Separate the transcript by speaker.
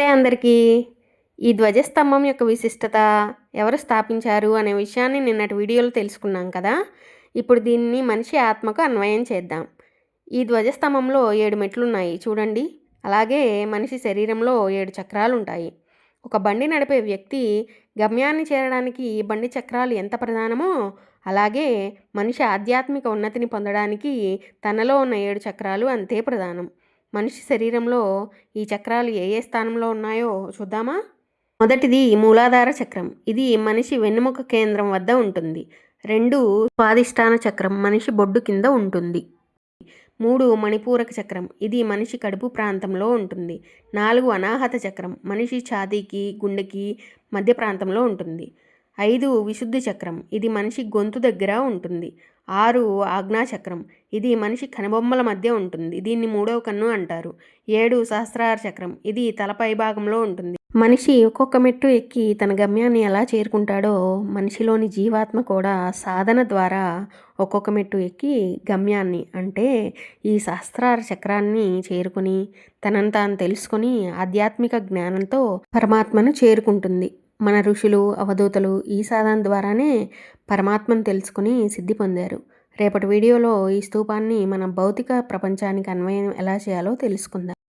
Speaker 1: నమస్తే అందరికీ. ఈ ధ్వజస్తంభం యొక్క విశిష్టత ఎవరు స్థాపించారు అనే విషయాన్ని నిన్నటి వీడియోలో తెలుసుకున్నాం కదా. ఇప్పుడు దీన్ని మనిషి ఆత్మకు అన్వయం చేద్దాం. ఈ ధ్వజస్తంభంలో ఏడు మెట్లు ఉన్నాయి చూడండి. అలాగే మనిషి శరీరంలో ఏడు చక్రాలు ఉంటాయి ఒక బండి నడిపే వ్యక్తి గమ్యాన్ని చేరడానికి బండి చక్రాలు ఎంత ప్రధానమో అలాగే మనిషి ఆధ్యాత్మిక ఉన్నతిని పొందడానికి తనలో ఉన్న ఏడు చక్రాలు అంతే ప్రధానం. మనిషి శరీరంలో ఈ చక్రాలు ఏ ఏ స్థానంలో ఉన్నాయో చూద్దామా? మొదటిది మూలాధార చక్రం. ఇది మనిషి వెన్నుముక కేంద్రం వద్ద ఉంటుంది. రెండు స్వాదిష్టాన చక్రం మనిషి బొడ్డు కింద ఉంటుంది. మూడు మణిపూరక చక్రం. ఇది మనిషి కడుపు ప్రాంతంలో ఉంటుంది. నాలుగు అనాహత చక్రం. మనిషి ఛాతీకి గుండెకి మధ్య ప్రాంతంలో ఉంటుంది. ఐదు విశుద్ధి చక్రం. ఇది మనిషి గొంతు దగ్గర ఉంటుంది. ఆరు ఆజ్ఞాచక్రం ఇది మనిషి కనుబొమ్మల మధ్య ఉంటుంది. దీన్ని మూడవ కన్ను అంటారు. ఏడు సహస్రార చక్రం. ఇది తలపై భాగంలో ఉంటుంది. మనిషి ఒక్కొక్క మెట్టు ఎక్కి తన గమ్యాన్ని ఎలా చేరుకుంటాడో మనిషిలోని జీవాత్మ కూడా సాధన ద్వారా ఒక్కొక్క మెట్టు ఎక్కి గమ్యాన్ని అంటే ఈ సహస్రార చక్రాన్ని చేరుకుని తనను తాను తెలుసుకొని ఆధ్యాత్మిక జ్ఞానంతో పరమాత్మను చేరుకుంటుంది. మన ఋషులు అవధూతలు ఈ సాధన ద్వారానే పరమాత్మను తెలుసుకుని సిద్ధి పొందారు. రేపటి వీడియోలో ఈ స్తూపాన్ని మన భౌతిక ప్రపంచానికి అన్వయం ఎలా చేయాలో తెలుసుకుందాం.